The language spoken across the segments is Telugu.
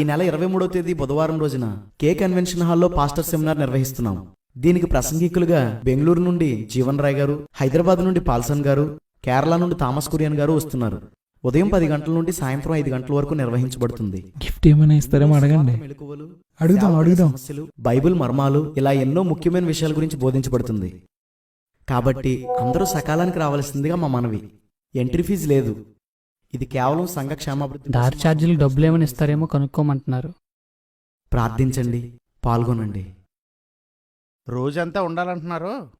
ఈ నెల ఇరవై మూడవ తేదీ బుధవారం రోజున కే కన్వెన్షన్ హాల్లో పాస్టర్ సెమినార్ నిర్వహిస్తున్నాం. దీనికి ప్రసంగికులుగా బెంగళూరు నుండి జీవన్ రాయ్ గారు హైదరాబాద్ నుండి పాల్సన్ గారు కేరళ నుండి థామస్ కురియన్ గారు వస్తున్నారు. ఉదయం పది గంటల నుండి సాయంత్రం ఐదు గంటల వరకు నిర్వహించబడుతుంది. గిఫ్ట్ ఏమైనా ఇస్తారేమో అడగండి. అడుగుదాం, అడుగుదాం. బైబిల్ మర్మాలు ఇలా ఎన్నో ముఖ్యమైన విషయాల గురించి బోధించబడుతుంది. కాబట్టి అందరూ సకాలానికి రావాల్సిందిగా మా మనవి. ఎంట్రీ ఫీజు లేదు. ఇది కేవలం సంఘ క్షేమాభివృద్ధి దారి ఛార్జీలు డబ్బులు ఏమైనా ఇస్తారేమో కనుక్కోమంటున్నారు. ప్రార్థించండి పాల్గొనండి. రోజంతా ఉండాలంటున్నారు?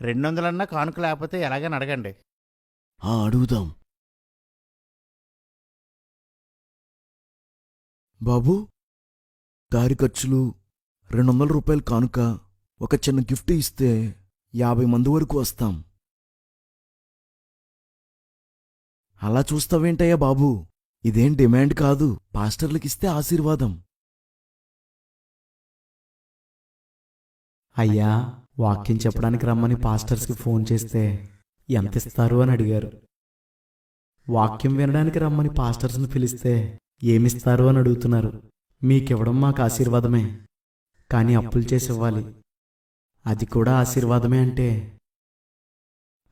రెండు వందలన్నా కానుక లేకపోతే ఎలాగని అడగండి. ఆ అడుగుదాం. బాబు దారి ఖర్చులు రెండు వందల రూపాయలు కానుక ఒక చిన్న గిఫ్ట్ ఇస్తే యాభై మంది వరకు వస్తాం. అలా చూస్తావేంటయ్యా బాబు? ఇదేం డిమాండ్ కాదు. పాస్టర్లకిస్తే ఆశీర్వాదం. అయ్యా వాక్యం చెప్పడానికి రమ్మని పాస్టర్స్కి ఫోన్ చేస్తే ఎంత ఇస్తారు అని అడిగారు. వాక్యం వినడానికి రమ్మని పాస్టర్స్ని పిలిస్తే ఏమిస్తారు అని అడుగుతున్నారు. మీకివ్వడం మాకు ఆశీర్వాదమే. కానీ అప్పులు చేసి ఇవ్వాలి అది కూడా ఆశీర్వాదమే అంటే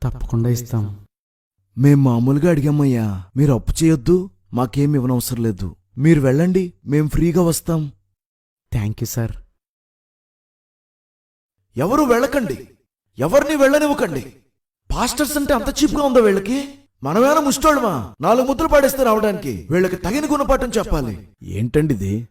తప్పకుండా ఇస్తాం. మేం మామూలుగా అడిగామయ్యా మీరు అప్పు చేయొద్దు మాకేం ఇవ్వనవసరం లేదు. మీరు వెళ్ళండి మేం ఫ్రీగా వస్తాం. Thank you sir. ఎవరు వెళ్ళకండి. ఎవరిని వెళ్ళనివ్వకండి. పాస్టర్స్ అంటే అంత చీప్గా ఉందా వీళ్ళకి? మనమేనా ముష్టోళ్ళమా? నాలుగు ముద్రలు పాడేస్తే రావడానికి. వీళ్ళకి తగిన గుణపాఠం చెప్పాలి. ఏంటండి ఇది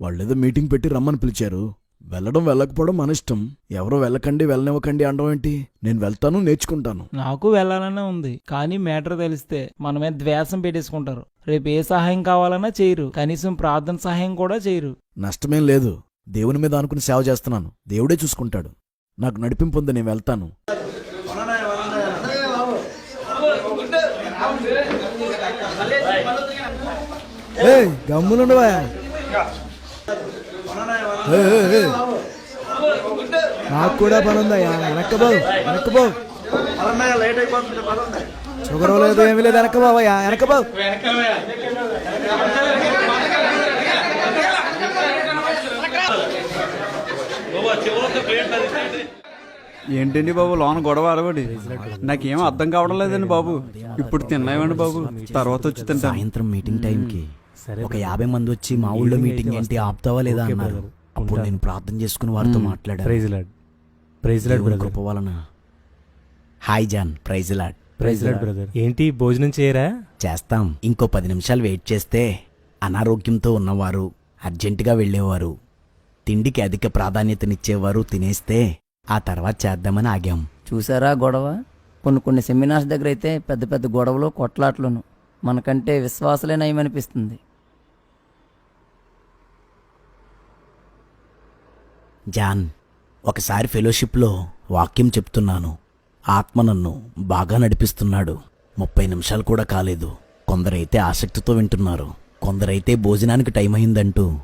వాళ్ళేదో మీటింగ్ పెట్టి రమ్మని పిలిచారు. వెళ్ళడం వెళ్ళకపోవడం మన ఇష్టం. ఎవరు వెళ్ళకండి వెళ్ళనివ్వకండి అనడం ఏంటి? నేను వెళ్తాను నేర్చుకుంటాను. నాకు వెళ్ళాలనే ఉంది. కానీ మ్యాటర్ తెలిస్తే మనమే ద్వేషం పెట్టేసుకుంటారు. రేపు ఏ సహాయం కావాలన్నా చేయరు. కనీసం ప్రార్థన సహాయం కూడా చేయరు. నష్టమేం లేదు. దేవుని మీద అనుకుని సేవ చేస్తున్నాను. దేవుడే చూసుకుంటాడు. నాకు నడిపింపు ఉంది నేను వెళ్తాను. గమ్ములుండవా నాకు కూడా పని ఉందయ్యా వెనక్కబో వెనక్కబో షుగర్ లేదు ఏమీ లేదు వెనక్కబోవయ్యా వెనక్కబో ఏంటండి బాబు లోన గొడవ అరవడి నాకేం అర్థం కావడం లేదండి బాబు. ఇప్పుడు తిన్నాయండి బాబు? తర్వాత వచ్చి సాయంత్రం మీటింగ్ టైంకి ఒక యాభై మంది వచ్చి మా ఊళ్ళో మీటింగ్ ఏంటి ఆపుతావా లేదా అన్నారు. అప్పుడు నేను ప్రార్థన చేసుకుని వారితో మాట్లాడాను. ప్రైజ్ లాడ్ లాడ్ వలన. Hi John praise lord praise lord brother ఏంటి భోజనం చేయరా? చేస్తాం. ఇంకో పది నిమిషాలు వెయిట్ చేస్తే అనారోగ్యంతో ఉన్నవారు అర్జెంటుగా వెళ్ళేవారు తిండికి అధిక ప్రాధాన్యతనిచ్చేవారు తినేస్తే ఆ తర్వాత చేద్దామని ఆగాం. చూసారా గొడవ? కొన్ని కొన్ని సెమినార్స్ దగ్గర అయితే పెద్ద పెద్ద గొడవలు కొట్లాట్లను. మనకంటే విశ్వాసలే నయమనిపిస్తుంది. జాన్ ఒకసారి ఫెలోషిప్లో వాక్యం చెప్తున్నాను. ఆత్మ నన్ను బాగా నడిపిస్తున్నాడు. ముప్పై నిమిషాలు కూడా కాలేదు. కొందరైతే ఆసక్తితో వింటున్నారు. కొందరైతే భోజనానికి టైం అయిందంటూ